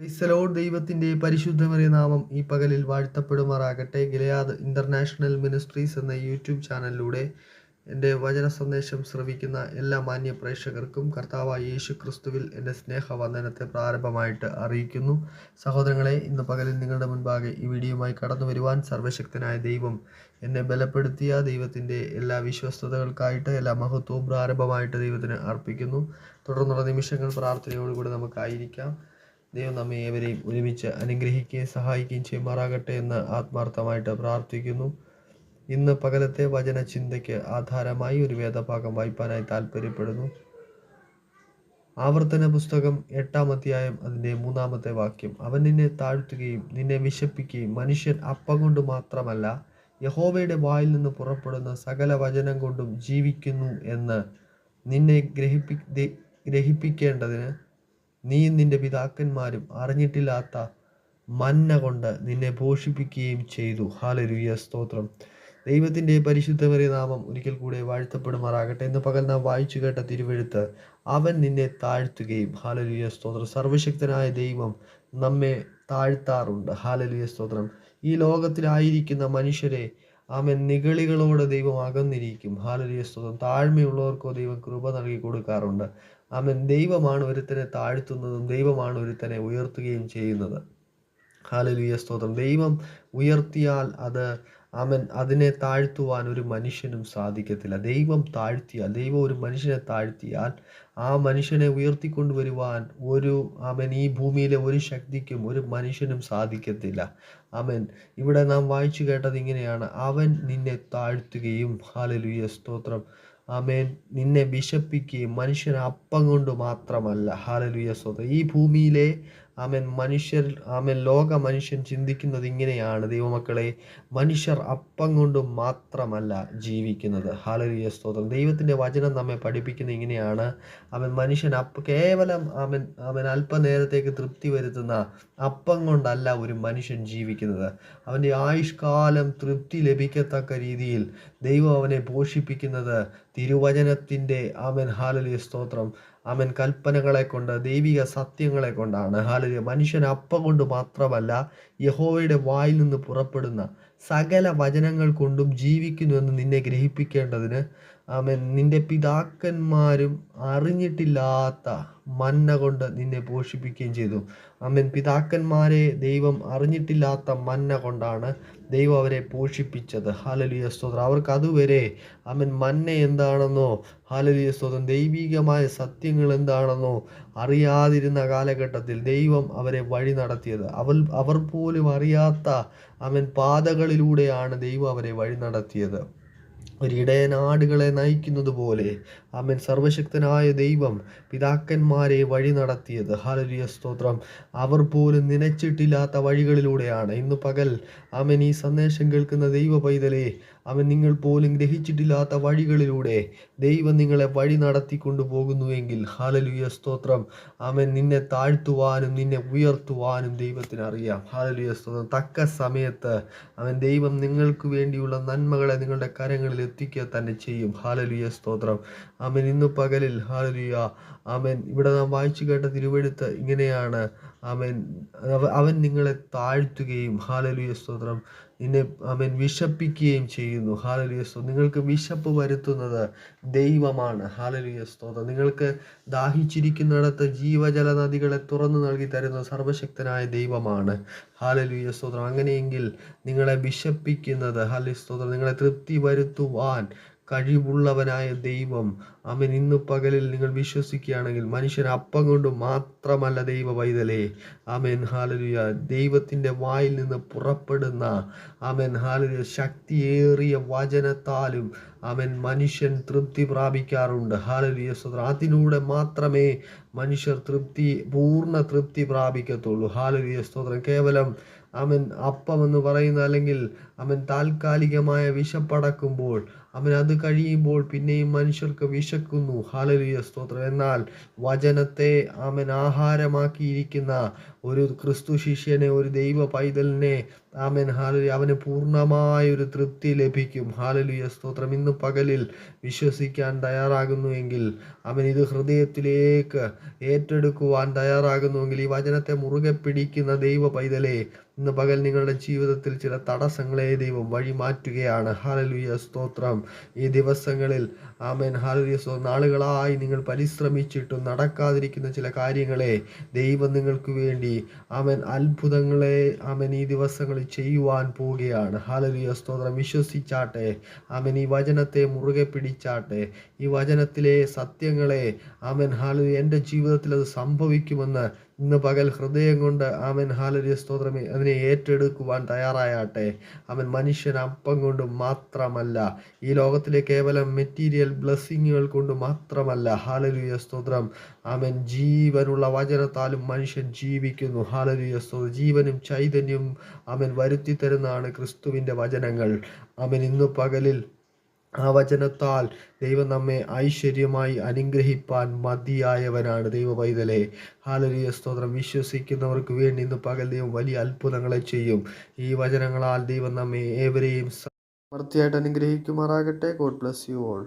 ക്രൈസ്തലോഡ് ദൈവത്തിന്റെ പരിശുദ്ധമേറിയ നാമം ഈ പകലിൽ വാഴ്ത്തപ്പെടുമാറാകട്ടെ. ഗിലയാദ് ഇന്റർനാഷണൽ മിനിസ്ട്രീസ് എന്ന യൂട്യൂബ് ചാനലിലൂടെ എന്റെ വചന സന്ദേശം ശ്രവിക്കുന്ന എല്ലാ മാന്യ പ്രേക്ഷകർക്കും കർത്താവ് യേശു ക്രിസ്തുവിൽ എന്റെ സ്നേഹവന്ദനത്തെ പ്രാരംഭമായിട്ട് അറിയിക്കുന്നു. സഹോദരങ്ങളെ ഇന്ന് പകലിൽ നിങ്ങളുടെ മുൻപാകെ ഈ വീഡിയോയുമായി കടന്നു വരുവാൻ സർവശക്തനായ ദൈവം എന്നെ ബലപ്പെടുത്തിയ ദൈവത്തിന്റെ എല്ലാ വിശ്വസ്തതകൾക്കായിട്ട് എല്ലാ മഹത്വവും പ്രാരംഭമായിട്ട് ദൈവത്തിന് അർപ്പിക്കുന്നു. തുടർന്നുള്ള നിമിഷങ്ങൾ പ്രാർത്ഥനയോടുകൂടി നമുക്കായിരിക്കാം. ദൈവം നമ്മെ ഏവരെയും ഒരുമിച്ച് അനുഗ്രഹിക്കുകയും സഹായിക്കുകയും ചെയ്യുമാറാകട്ടെ എന്ന് ആത്മാർത്ഥമായിട്ട് പ്രാർത്ഥിക്കുന്നു. ഇന്ന് പകലത്തെ വചന ചിന്തയ്ക്ക് ആധാരമായി ഒരു വേദഭാഗം വായിപ്പാനായി താല്പര്യപ്പെടുന്നു ആവർത്തന പുസ്തകം എട്ടാം അധ്യായം അതിന്റെ മൂന്നാമത്തെ വാക്യം. അവൻ നിന്നെ താഴ്ത്തുകയും നിന്നെ വിശപ്പിക്കുകയും മനുഷ്യൻ അപ്പം കൊണ്ട് മാത്രമല്ല യഹോവയുടെ വായിൽ നിന്ന് പുറപ്പെടുന്ന സകല വചനം കൊണ്ടും ജീവിക്കുന്നു എന്ന് നിന്നെ ഗ്രഹിപ്പി ഗ്രഹിപ്പിക്കേണ്ടതിന് നീയും നിന്റെ പിതാക്കന്മാരും അറിഞ്ഞിട്ടില്ലാത്ത മന്ന കൊണ്ട് നിന്നെ പോഷിപ്പിക്കുകയും ചെയ്തു. ഹാലരുയ സ്തോത്രം. ദൈവത്തിന്റെ പരിശുദ്ധമറിയ നാമം ഒരിക്കൽ കൂടെ വാഴ്ത്തപ്പെടുമാറാകട്ടെ. എന്ന് പകൽ നാം വായിച്ചു കേട്ട തിരുവെഴുത്ത് അവൻ നിന്നെ താഴ്ത്തുകയും ഹാലലുയ സ്തോത്രം. സർവശക്തനായ ദൈവം നമ്മെ താഴ്ത്താറുണ്ട്. ഹാലലുയ സ്തോത്രം. ഈ ലോകത്തിലായിരിക്കുന്ന മനുഷ്യരെ ആമൻ നിഗളികളോട് ദൈവം അകന്നിരിക്കും. ഹാലലിയ സ്തോത്രം. താഴ്മയുള്ളവർക്കോ ദൈവം കൃപ നൽകി കൊടുക്കാറുണ്ട്. ആമൻ ദൈവമാണ് ഒരുത്തനെ താഴ്ത്തുന്നതും ദൈവമാണ് ഒരുത്തനെ ഉയർത്തുകയും ചെയ്യുന്നത്. ഹാലലിയ സ്തോത്രം. ദൈവം ഉയർത്തിയാൽ അത് അവൻ അതിനെ താഴ്ത്തുവാൻ ഒരു മനുഷ്യനും സാധിക്കത്തില്ല. ദൈവം താഴ്ത്തിയാൽ ദൈവം ഒരു മനുഷ്യനെ താഴ്ത്തിയാൽ ആ മനുഷ്യനെ ഉയർത്തിക്കൊണ്ടുവരുവാൻ ഒരു അവൻ ഈ ഭൂമിയിലെ ഒരു ശക്തിക്കും ഒരു മനുഷ്യനും സാധിക്കത്തില്ല. അവൻ ഇവിടെ നാം വായിച്ചു കേട്ടത് ഇങ്ങനെയാണ്. അവൻ നിന്നെ താഴ്ത്തുകയും ഹാലലുയ സ്തോത്രം. ആമേൻ. നിന്നെ വിശപ്പിക്കുകയും മനുഷ്യൻ അപ്പം കൊണ്ട് മാത്രമല്ല. ഹാലലുയ സ്വത ഈ ഭൂമിയിലെ ആമൻ. മനുഷ്യർ ആമേൻ ലോക മനുഷ്യൻ ചിന്തിക്കുന്നത് ഇങ്ങനെയാണ്. ദൈവമക്കളെ മനുഷ്യർ അപ്പം കൊണ്ട് മാത്രമല്ല ജീവിക്കുന്നത്. ഹാലരിയ സ്തോത്രം. ദൈവത്തിന്റെ വചനം നമ്മെ പഠിപ്പിക്കുന്നത് ഇങ്ങനെയാണ്. അവൻ മനുഷ്യൻ അപ്പ കേവലം അവൻ അവൻ അല്പനേരത്തേക്ക് തൃപ്തി വരുത്തുന്ന അപ്പം കൊണ്ടല്ല ഒരു മനുഷ്യൻ ജീവിക്കുന്നത്. അവന്റെ ആയുഷ്കാലം തൃപ്തി ലഭിക്കത്തക്ക രീതിയിൽ ദൈവം അവനെ പോഷിപ്പിക്കുന്നത് തിരുവചനത്തിന്റെ ആമൻ ഹാലലിയ സ്തോത്രം. അവൻ കൽപ്പനകളെ കൊണ്ട് ദൈവിക സത്യങ്ങളെ കൊണ്ടാണ്. ഹാലിയ മനുഷ്യൻ അപ്പം കൊണ്ട് മാത്രമല്ല യഹോവയുടെ വായിൽ നിന്ന് പുറപ്പെടുന്ന സകല വചനങ്ങൾ കൊണ്ടും ജീവിക്കുന്നുവെന്ന് നിന്നെ ഗ്രഹിപ്പിക്കേണ്ടതിന് ആമൻ. നിന്റെ പിതാക്കന്മാരും അറിഞ്ഞിട്ടില്ലാത്ത മന്ന കൊണ്ട് നിന്നെ പോഷിപ്പിക്കുകയും ചെയ്തു. അമൻ പിതാക്കന്മാരെ ദൈവം അറിഞ്ഞിട്ടില്ലാത്ത മന്ന കൊണ്ടാണ് ദൈവം അവരെ പോഷിപ്പിച്ചത്. ഹാലലിയ സ്തോത്രം. അവർക്ക് അതുവരെ അമൻ മന്ന എന്താണെന്നോ ഹാലലിയ സ്തോത്രം. ദൈവികമായ സത്യങ്ങൾ എന്താണെന്നോ അറിയാതിരുന്ന കാലഘട്ടത്തിൽ ദൈവം അവരെ വഴി നടത്തിയത്. അവൾ അവർ പോലും അറിയാത്ത അവൻ പാതകളിലൂടെയാണ് ദൈവം അവരെ വഴി നടത്തിയത്. ഒരിടയനാടുകളെ നയിക്കുന്നത് പോലെ അവൻ സർവശക്തനായ ദൈവം പിതാക്കന്മാരെ വഴി നടത്തിയത്. ഹാലലിയ സ്തോത്രം. അവർ പോലും നനച്ചിട്ടില്ലാത്ത വഴികളിലൂടെയാണ്. ഇന്ന് പകൽ അവൻ ഈ സന്ദേശം കേൾക്കുന്ന ദൈവ പൈതലെ അവൻ നിങ്ങൾ പോലും ഗ്രഹിച്ചിട്ടില്ലാത്ത വഴികളിലൂടെ ദൈവം നിങ്ങളെ വഴി നടത്തിക്കൊണ്ടു പോകുന്നുവെങ്കിൽ ഹാലലുയ സ്തോത്രം. അവൻ നിന്നെ താഴ്ത്തുവാനും നിന്നെ ഉയർത്തുവാനും ദൈവത്തിന് അറിയാം. ഹാലലുയ സ്തോത്രം. തക്ക സമയത്ത് അവൻ ദൈവം നിങ്ങൾക്ക് വേണ്ടിയുള്ള നന്മകളെ നിങ്ങളുടെ കരങ്ങളിൽ എത്തിക്കുക തന്നെ ചെയ്യും. ഹാലലുയ സ്തോത്രം. അവൻ ഇന്ന് പകലിൽ ഹാലലുയ അവൻ ഇവിടെ നാം വായിച്ചു കേട്ട തിരുവെടുത്ത് ഇങ്ങനെയാണ്. അവൻ അവൻ നിങ്ങളെ താഴ്ത്തുകയും ഹാലലുയ സ്തോത്രം. നിന്നെ അവൻ വിശപ്പിക്കുകയും ചെയ്യുന്നു. ഹാലലുയ സ്തോത്രം നിങ്ങൾക്ക് വിശപ്പ് വരുത്തുന്നത് ദൈവമാണ്. ഹാലലുയ സ്തോത്രം. നിങ്ങൾക്ക് ദാഹിച്ചിരിക്കുന്നിടത്ത് ജീവജല നദികളെ തുറന്നു നൽകി തരുന്ന സർവശക്തനായ ദൈവമാണ്. ഹാലലുയ സ്തോത്രം. അങ്ങനെയെങ്കിൽ നിങ്ങളെ വിശപ്പിക്കുന്നത് ഹാലി സ്തോത്രം. നിങ്ങളെ തൃപ്തി വരുത്തുവാൻ കഴിവുള്ളവനായ ദൈവം. അവൻ ഇന്ന് പകലിൽ നിങ്ങൾ വിശ്വസിക്കുകയാണെങ്കിൽ മനുഷ്യൻ അപ്പം കൊണ്ട് മാത്രമല്ല ദൈവ പൈതലേ. ആമേൻ ഹാലലുയ ദൈവത്തിന്റെ വായിൽ നിന്ന് പുറപ്പെടുന്ന ആമേൻ ഹാലലുയ ശക്തിയേറിയ വചനത്താലും അവൻ മനുഷ്യൻ തൃപ്തി പ്രാപിക്കാറുണ്ട്. ഹാലലുയ സ്വതന്ത്ര. അതിലൂടെ മാത്രമേ മനുഷ്യർ തൃപ്തി പൂർണ തൃപ്തി പ്രാപിക്കത്തുള്ളൂ. ഹാലലുയ സ്തോത്രം കേവലം അവൻ അപ്പം എന്ന് പറയുന്ന അല്ലെങ്കിൽ അവൻ താൽക്കാലികമായ വിശപ്പടക്കുമ്പോൾ അവൻ അത് കഴിയുമ്പോൾ പിന്നെയും മനുഷ്യർക്ക് വിശക്കുന്നു. ഹാലലിയ സ്തോത്രം. എന്നാൽ വചനത്തെ അവൻ ആഹാരമാക്കിയിരിക്കുന്ന ഒരു ക്രിസ്തു ശിഷ്യനെ ഒരു ദൈവ പൈതലിനെ ആമൻ ഹാലലി അവന് പൂർണമായ ഒരു തൃപ്തി ലഭിക്കും. ഹാലലിയ. സ്തോത്രം. ഇന്ന് പകലിൽ വിശ്വസിക്കാൻ തയ്യാറാകുന്നുവെങ്കിൽ അവൻ ഇത് ഹൃദയത്തിലേക്ക് ഏറ്റെടുക്കുവാൻ തയ്യാറാകുന്നുവെങ്കിൽ ഈ വചനത്തെ മുറുകെ പിടിക്കുന്ന ദൈവ പൈതലെ ഇന്ന് പകൽ നിങ്ങളുടെ ജീവിതത്തിൽ ചില തടസ്സങ്ങളെ ദൈവം വഴി മാറ്റുകയാണ് ഹാലലുയ. സ്തോത്രം. ഈ ദിവസങ്ങളിൽ ആമേൻ ഹാലലുയ സ്തോ നാളുകളായി നിങ്ങൾ പരിശ്രമിച്ചിട്ടും നടക്കാതിരിക്കുന്ന ചില കാര്യങ്ങളെ ദൈവം നിങ്ങൾക്ക് വേണ്ടി ആമൻ അത്ഭുതങ്ങളെ ആമൻ ഈ ദിവസങ്ങളിൽ ചെയ്യുവാൻ പോവുകയാണ്. ഹാലലിയ സ്തോത്രം. വിശ്വസിച്ചാട്ടെ. അവൻ ഈ വചനത്തെ മുറുകെ പിടിച്ചാട്ടെ. ഈ വചനത്തിലെ സത്യങ്ങളെ അവൻ ഹാലലി എന്റെ ജീവിതത്തിൽ അത് സംഭവിക്കുമെന്ന് ഇന്ന് പകൽ ഹൃദയം കൊണ്ട് അവൻ ഹാലരിയ സ്തോത്രമേ. അതിനെ ഏറ്റെടുക്കുവാൻ തയ്യാറായാട്ടെ. അവൻ മനുഷ്യൻ അപ്പം കൊണ്ട് മാത്രമല്ല ഈ ലോകത്തിലെ കേവലം മെറ്റീരിയൽ ബ്ലെസ്സിങ്ങുകൾ കൊണ്ട് മാത്രമല്ല. ഹാലരിയ സ്തോത്രം. അവൻ ജീവനുള്ള വചനത്താലും മനുഷ്യൻ ജീവിക്കുന്നു. ഹാലരിയ സ്തോത്രം. ജീവനും ചൈതന്യവും അവൻ വരുത്തി തരുന്നതാണ് ക്രിസ്തുവിന്റെ വചനങ്ങൾ. അവൻ ഇന്ന് പകലിൽ ആ വചനത്താൽ ദൈവം നമ്മെ ഐശ്വര്യമായി അനുഗ്രഹിപ്പാൻ മതിയായവനാണ് ദൈവ പൈതലെ ഹാലരിയ സ്തോത്രം. വിശ്വസിക്കുന്നവർക്ക് വേണ്ടി ഇന്ന് പകൽ ദൈവം വലിയ അത്ഭുതങ്ങളെ ചെയ്യും. ഈ വചനങ്ങളാൽ ദൈവം നമ്മെ ഏവരെയും സമൃദ്ധിയായിട്ട് അനുഗ്രഹിക്കുമാറാകട്ടെ. God bless you all